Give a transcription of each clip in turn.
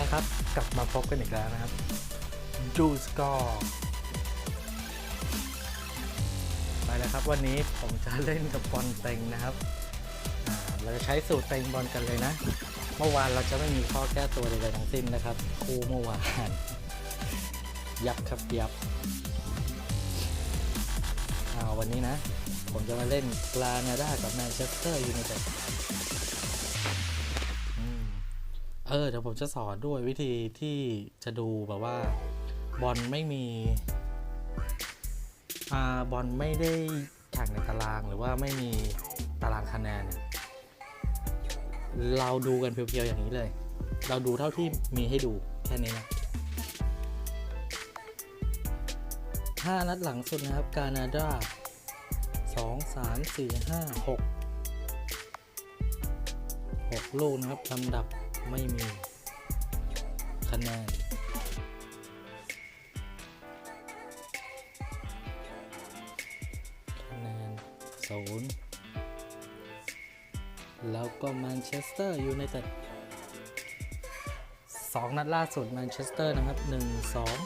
ละครับ กลับมาพบกันอีกแล้วนะครับจูสกอร์ไปแล้วครับ วันนี้ผมจะเล่นกับบอลเต็งนะครับเราจะใช้สูตรเต็งบอลกันเลยนะ เมื่อวานเราจะไม่มีข้อแก้ตัวใดๆทั้งสิ้นนะครับ คู่เมื่อวาน ยับครับยับเอาวันนี้นะ ผมจะมาเล่นกลานาดากับแมนเชสเตอร์ยูไนเต็ด เออเดี๋ยวผมจะสอนด้วยวิธีที่จะดูแบบว่าบอลไม่มีอ่าบอลไม่ได้แข่งในตารางหรือว่าไม่มีตารางคะแนนเนี่ยเราดูกันเพียวๆอย่างนี้เลย เราดูเท่าที่มีให้ดูแค่นี้นะห้านัดหลังสุดนะครับกานาดาสองสามสี่ห้าหกหกลูกนะครับลำดับ ไม่มีคะแนนคะแนนศูนย์แล้วก็แมนเชสเตอร์ยูไนเต็ดสองนัดล่าสุดแมนเชสเตอร์นะครับหนึ่งสอง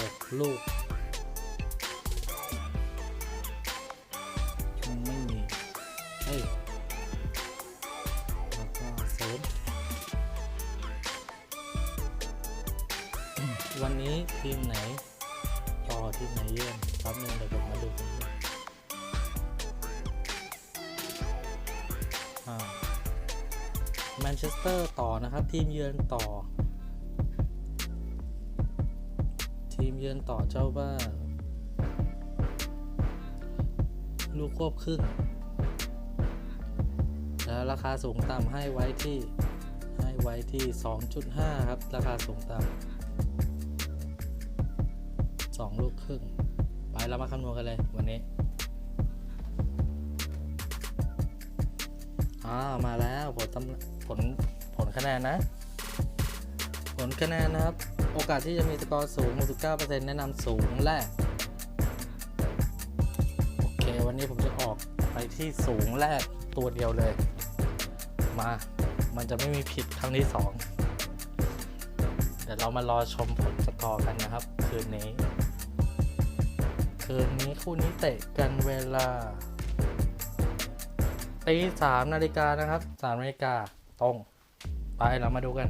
หกลูก วันนี้ทีมไหนต่อทีมไหนเยือนแป๊บนึงเดี๋ยวผมมาดูกันนะอ่าแมนเชสเตอร์ต่อนะครับ ทีมเยือนต่อ ทีมเยือนต่อเจ้าบ้านลูกควบครึ่งแล้วราคาสูงต่ำให้ไว้ที่ให้ไว้ที่ 2.5 ครับ ราคาสูงต่ำ สองลูกครึ่ง ไปเรามาคำนวณกันเลยวันนี้อ่ามาแล้วผลตำผลผลคะแนนนะ ผลคะแนนนะครับ โอกาสที่จะมีสกอร์สูง 69%แนะนำสูงแรก โอเค วันนี้ผมจะออกไปที่สูงแรกตัวเดียวเลย มา มันจะไม่มีผิดครั้งที่สองเดี๋ยวเรามารอชมผลสกอร์กันนะครับ คืนนี้ คืนนี้คู่นี้เตะกันเวลาตีสามนาฬิกานะครับสามนาฬิกาตรง ไปเรามาดูกัน